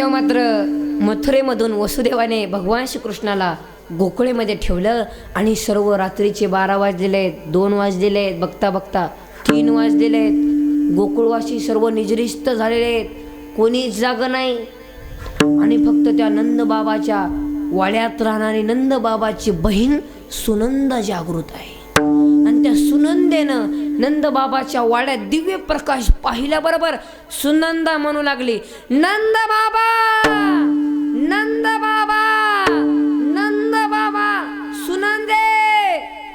तेव्हा मात्र मथुरेमधून वसुदेवाने भगवान श्रीकृष्णाला गोकुळेमध्ये ठेवलं आणि सर्व रात्रीचे बारा वाजलेले आहेत दोन वाजलेले आहेत बघता बघता तीन वाजलेले आहेत. गोकुळवासी सर्व निजरिस्त झालेले आहेत. कोणीच जाग नाही. आणि फक्त त्या नंदबाबाच्या वाड्यात राहणारी नंदबाबाची बहीण सुनंदा जागृत आहे. आणि त्या सुनंदेनं नंदबाबाच्या वाड्यात दिव्य प्रकाश पाहिल्याबरोबर सुनंदा म्हणू लागली नंद बाबा नंद बाबा नंद बाबा सुनंदे!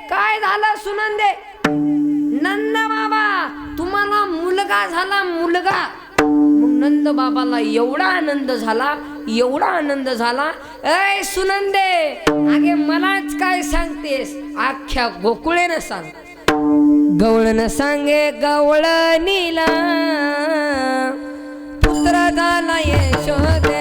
काय झालं सुनंदे? नंद बाबा तुम्हाला मुलगा झाला मुलगा. मग नंद बाबाला एवढा आनंद झाला एवढा आनंद झाला. ऐ सुनंदे आगे मलाच काय सांगतेस? अख्ख्या गोकुळेनं सांग. गवळन सांगे गवळणीला पुत्र झाला ये शोधे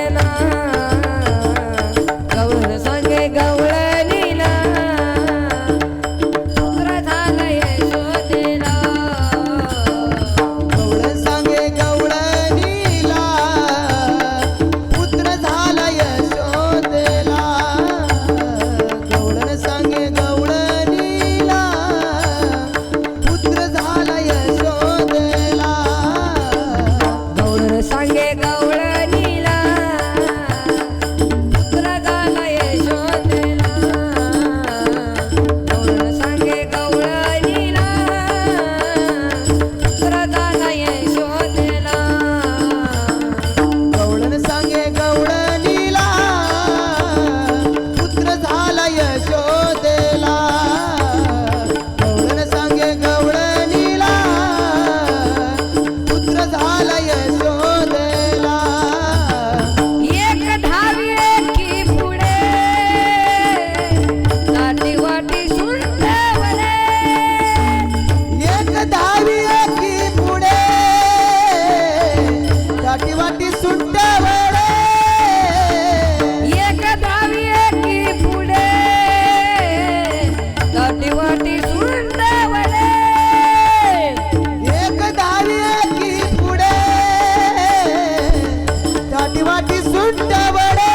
वाटी सुंट बडे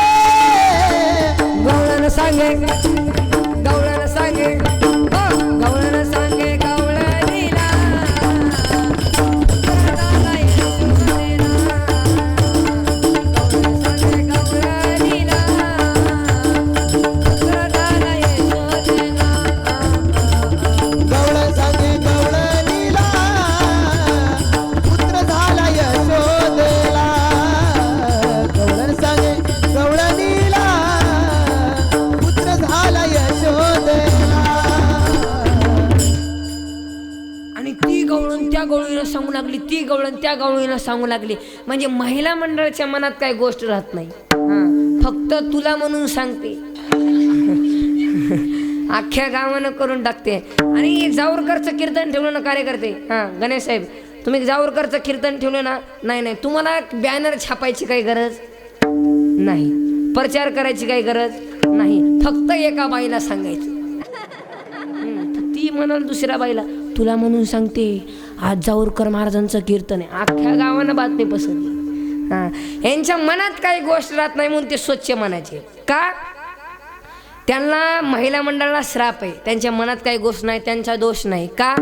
सांगे त्या गवळीला सांगू लागली? म्हणजे महिला मंडळाच्या मनात काही गोष्ट राहत नाही. फक्त तुला म्हणून सांगते. अख्ख्या गावानं करून टाकते. आणि जावरकरचं कीर्तन ठेवलं ना कार्यकर्ते? हा गणेश साहेब तुम्ही जावरकरचं कीर्तन ठेवलं ना? नाही नाही. तुम्हाला बॅनर छापायची काही गरज? नाही. प्रचार करायची काही गरज? नाही. फक्त एका बाईला सांगायचं. ती म्हणाल दुसऱ्या बाईला तुला म्हणून सांगते आज जाऊरकर महाराजांचं कीर्तन आहे. अख्ख्या गावानं बातमी पसरली. यांच्या मनात काही गोष्ट राहत नाही म्हणून ते स्वच्छ मनाचे का? त्यांना महिला मंडळाला श्राप आहे. त्यांच्या मनात काही गोष्ट नाही त्यांचा दोष नाही. का?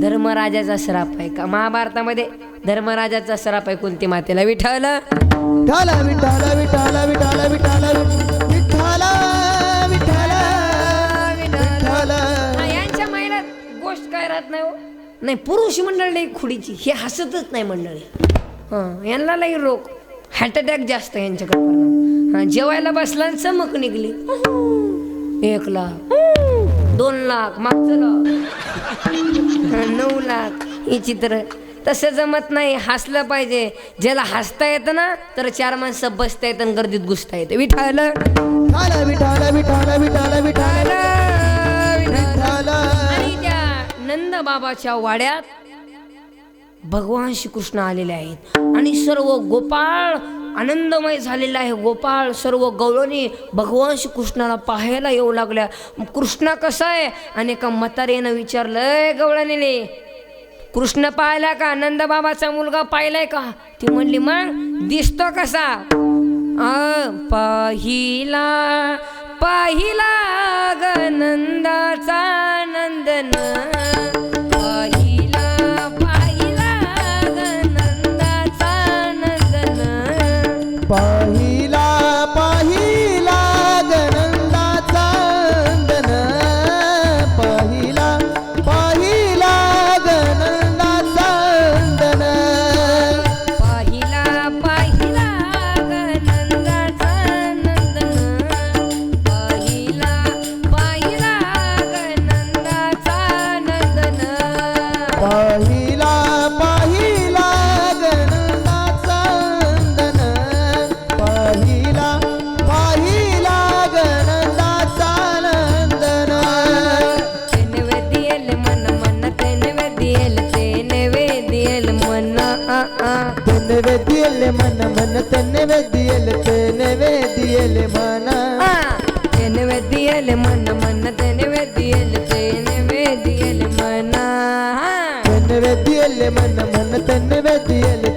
धर्मराजाचा श्राप आहे का? महाभारतामध्ये धर्मराजाचा श्राप आहे कोणती मातेला विठाल. विठाल विठाल विठाल यांच्या महिलात गोष्ट काय राहत नाही हो. नाही पुरुष मंडळ नाही खुडीची हे हसतच नाही मंडळी. हां यांना लई रोग. हार्ट अटॅक जास्त यांच्याकडे हां जेवायला बसला आणि चमक निघली. एक लाख. दोन लाख. मागचं लाख. नऊ लाख. हे चित्र. तसं जमत नाही. हसलं पाहिजे. ज्याला हसता येतं ना तर चार माणसं बसता येतं आणि गर्दीत घुसता येतं. विठायला. विठाला विठाला विठाला विठाला विठाला आनंद बाबाच्या वाड्यात भगवान श्रीकृष्ण आलेले आहेत. आणि सर्व गोपाळ आनंदमय झालेला आहे. गोपाळ सर्व गवळणी भगवान श्रीकृष्णाला पाहायला येऊ लागल्या. कृष्ण कसा आहे? आणि एका म्हातारेनं विचारलंय गवळणीने कृष्ण पाहिला का? नंदबाबाचा मुलगा पाहिलाय का? ती म्हणली मग दिसतो कसा? अ पाहिला पाहिला गनंदाचा नंदन ವೇದಿಯಲೆ ಮನ ಮನ ತನ್ನ ವೇದಿಯಲೆ ತನ್ನ ವೇದಿಯಲೆ ಮನ ತನ್ನ ವೇದಿಯಲೆ ಮನ ಮನ ತನ್ನ ವೇದಿಯಲೆ ತನ್ನ ವೇದಿಯಲೆ ಮನ ತನ್ನ ವೇದಿಯಲೆ ಮನ ಮನ ತನ್ನ ವೇದಿಯಲೆ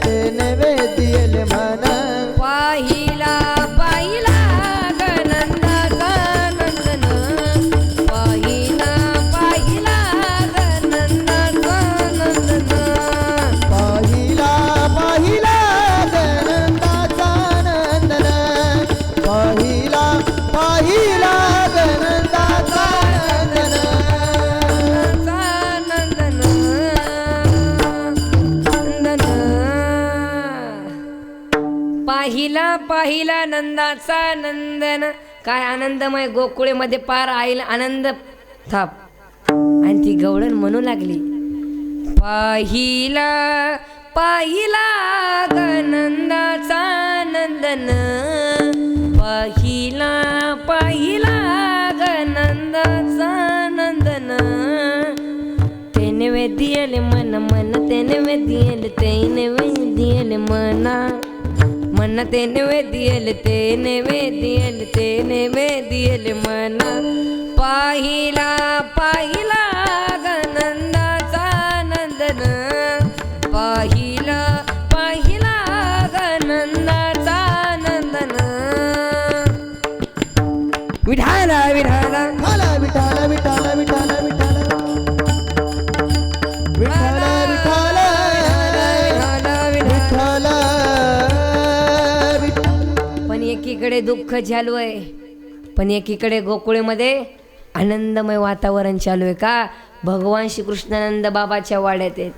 आनंदाचा नंदन काय आनंदमय गोकुळेमध्ये पार आईल आनंद. थाप आणि ती गवळण म्हणू लागली. पाहिला पाहिला गनंदाचा नंदन पाहिला पाहिला गनंदाचा नंदन तेने वेदियल मन मन तेने वेदियल तेने वेदियल मना. मना ते नैवेद्यल ते नैवेद्यल ते नैवेद्यल मन। पाहिला पाहिला एकीकडे दुःख चालू आहे पण एकीकडे गोकुळेमध्ये आनंदमय वातावरण चालू आहे का? भगवान श्रीकृष्णानंद बाबाच्या वाड्यात आहेत.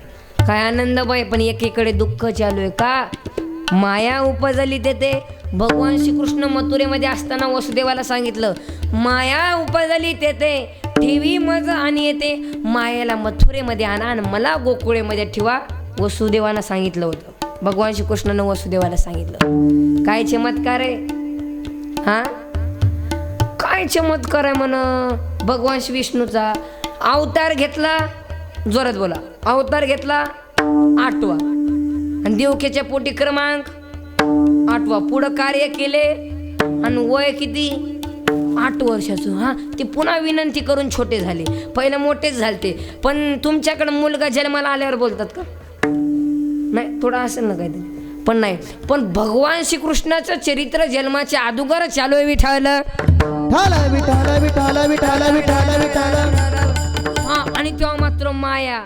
काय आनंदमय पण एकीकडे दुःख चालू आहे का? माया उपजली तेथे भगवान श्रीकृष्ण मथुरेमध्ये असताना वसुदेवाला सांगितलं माया उपजली तेथे ठेवी मज आणि येते. मायाला मथुरेमध्ये आणा आणि मला गोकुळेमध्ये ठेवा. वसुदेवानं सांगितलं होतं. भगवान श्रीकृष्णानं वसुदेवाला सांगितलं. काय चमत्कार आहे. हा? काय चमत्कार आहे म्हण? भगवान श्री विष्णूचा. अवतार घेतला जोरात बोला. अवतार घेतला आठवा. आणि देवकेच्या पोटी क्रमांक आठवा. पुढं कार्य केले आणि वय किती? आठ वर्षाचं. हा? ते पुन्हा विनंती करून छोटे झाले. पहिले मोठेच झालते. पण तुमच्याकडं मुलगा जन्माला आल्यावर बोलतात का? नाही थोडं असेल ना काहीतरी. पण नाही. पण भगवान श्रीकृष्णाचं चरित्र जन्माच्या अगोदर चालू आहे विठाला हा आणि तेव्हा मात्र माया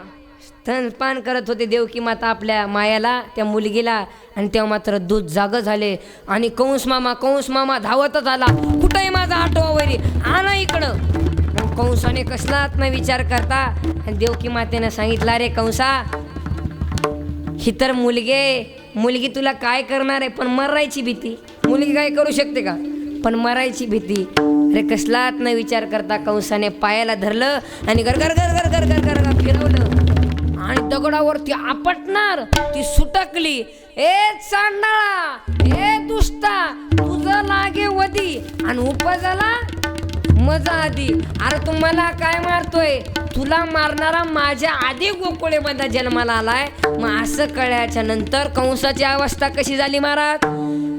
स्तनपान करत होते देवकी माता आपल्या मायाला त्या मुलगीला. आणि तेव्हा मात्र दूध जाग झाले. आणि कंस मामा कंस मामा धावतच आला. कुठंही माझा आठवा वैरी? आणा इकडं. कंसाने कसलाच नाही विचार करता. आणि देवकी मातेनं सांगितलं रे कंसा ही तर मुलगे मुलगी तुला काय करणार आहे? पण मरायची भीती. मुलगी काय करू शकते का? पण मरायची भीती. अरे कसलाच न विचार करता कंसाने पायाला धरलं आणि घर घर घर घर घर घर घर फिरवलं. आणि दगडावरती आपटणार. ती सुटकली. ए चांडाळा. ए दुष्टा. तुझं लागे वधी. आणि उपजाला मजा आधी. अरे तुम्हाला काय मारतोय? तुला मारणारा माझ्या आधी गोकुळेमध्ये जन्माला आलाय. मग असं कळल्याच्या नंतर कंसाची अवस्था कशी झाली महाराज?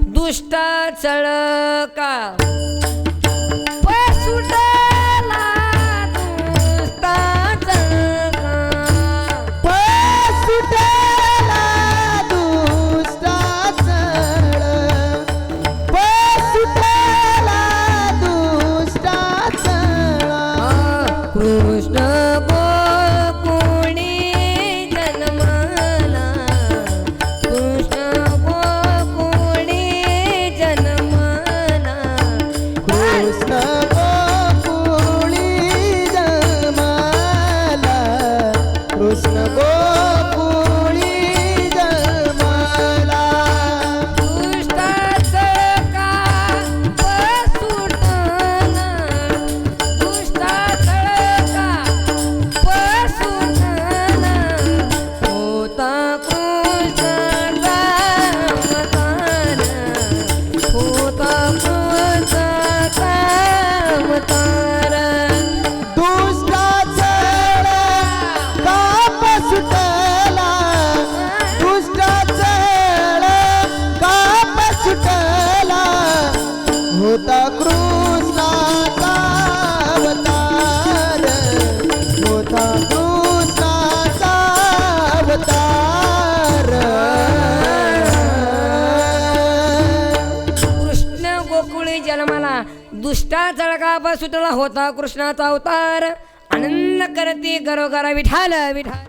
दुष्ट चळका. दुष्टा होता कृष्णाचा अवतार. आनंद करते गरोगरा विठाल विठाल.